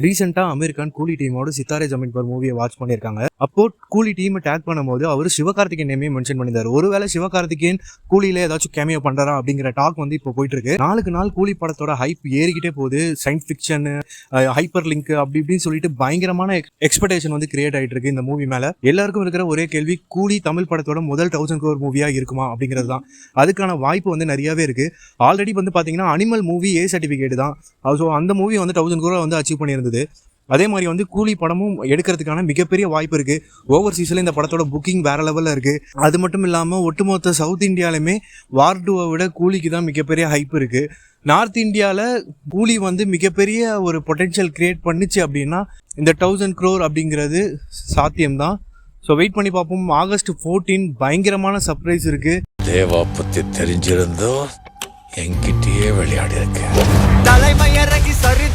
ரீசெண்டா அமெரிக்கான் கூலி டீமோட சித்தாரே ஜமீன் பர் மூவியை வாட்ச் பண்ணியிருக்காங்க. அப்போ கூலி டீம் டேக் பண்ணும்போது அவர் சிவகார்த்திகேயன் நேமே மென்ஷன் பண்ணியிருந்தார். ஒருவேளை சிவகார்த்திகேயன் கூலியில ஏதாச்சும் கேமியோ பண்ணுறா அப்படிங்கிற டாக் வந்து இப்போ போயிட்டு இருக்கு நாளுக்கு நாள் கூலி படத்தோட ஹைப் ஏறிக்கிட்டே போகுது. சயின்ஸ் ஃபிக்ஷன் ஹைப்பர் லிங்க் அப்படி இப்படின்னு சொல்லிட்டு பயங்கரமான எக்ஸ்பெக்டேஷன் வந்து கிரியேட் ஆயிட்டு இருக்கு இந்த மூவி மேல. எல்லாருக்கும் இருக்கிற ஒரே கேள்வி கூலி தமிழ் படத்தோட முதல் தௌசண்ட் கோர் மூவியா இருக்குமா அப்படிங்கிறது தான். அதுக்கான வாய்ப்பு வந்து நிறையவே இருக்கு. ஆல்ரெடி வந்து பாத்தீங்கன்னா அனிமல் மூவி ஏ சர்டிஃபிகேட் தான். ஸோ அந்த மூவி வந்து தௌசண்ட் கோரை வந்து அச்சீவ் பண்ணியிருந்தது அதே மாதிரி வந்து கூலி படமும் எடுக்கிறதுக்கான மிகப்பெரிய வாய்ப்பு இருக்கு. ஓவர்சீஸில் இந்த படத்தோட புக்கிங் வேற லெவலில் இருக்கு. அது மட்டும் இல்லாமல் ஒட்டுமொத்த சவுத் இந்தியாலுமே வார் டூவை விட கூலிக்கு தான் மிகப்பெரிய ஹைப் இருக்கு. நார்த் இந்தியாவில் கூலி வந்து மிகப்பெரிய ஒரு பொட்டென்ஷியல் கிரியேட் பண்ணுச்சு அப்படின்னா இந்த தௌசண்ட் க்ரோர் அப்படிங்கிறது சாத்தியம்தான். ஸோ வெயிட் பண்ணி பார்ப்போம். ஆகஸ்ட் ஃபோர்டீன் பயங்கரமான சர்ப்ரைஸ் இருக்கு. தேவா பத்தி தெரிஞ்சிருந்தோ என்கிட்டயே விளையாடி இருக்க சரிதம் எழுதவே